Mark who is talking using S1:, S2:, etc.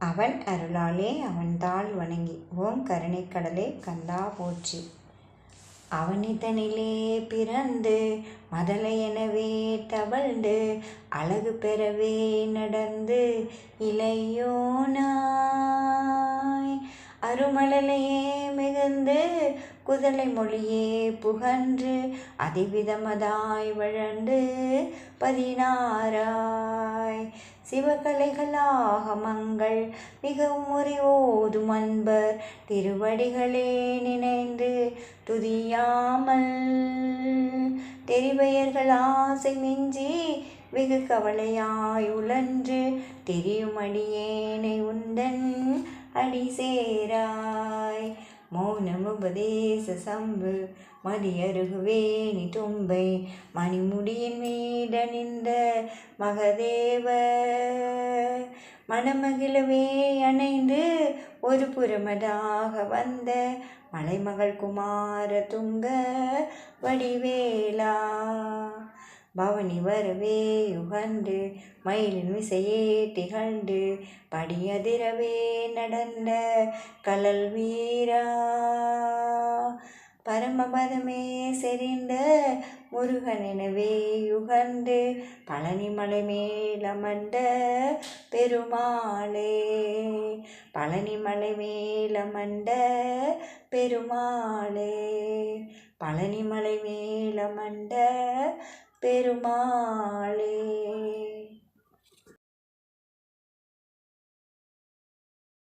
S1: அவன் அருளாலே அவன்தாள் வணங்கி ஓம் கருணைக்கடலே கந்தா போற்றி. அவனிதனிலே பிறந்து மதலை எனவே தவழ்ந்து அழகு பெறவே நடந்து இளையோனாய். அருமலையே மிகுந்து குதலை மொழியே புகன்று அதிவிதமதாய் வழந்து பதினாராய் சிவகலைகளாகமங்கள் மிகவும் ஒரு ஓதும் அன்பர் திருவடிகளே நினைந்து துதியாமல். தெரிவையர்கள் ஆசை மிஞ்சி வெகு கவலையாய் உழன்று தெரியும் அடியேனை உந்தன் அடி சேராய். மௌனமுபதேச சம்பு மதியருகுவேணி தும்பை மணிமுடியின் மீடனிந்த மகதேவ. மனமகிழவே அணைந்து ஒரு புறமதாக வந்த மலைமகள் குமார துங்க வடிவேலா. பவனி வரவே உகண்டு மயிலின் விசையே திகழ்ந்து படியதிரவே நடந்த கலல் வீரா. பரமபதமே செறிந்த முருகன் எனவே யுகண்டு பழனிமலை மேலமர்ந்த பெருமாளே. பழனிமலை மேலமர்ந்த பெருமாளே. பழனிமலை மேலமர்ந்த பெருமாளே.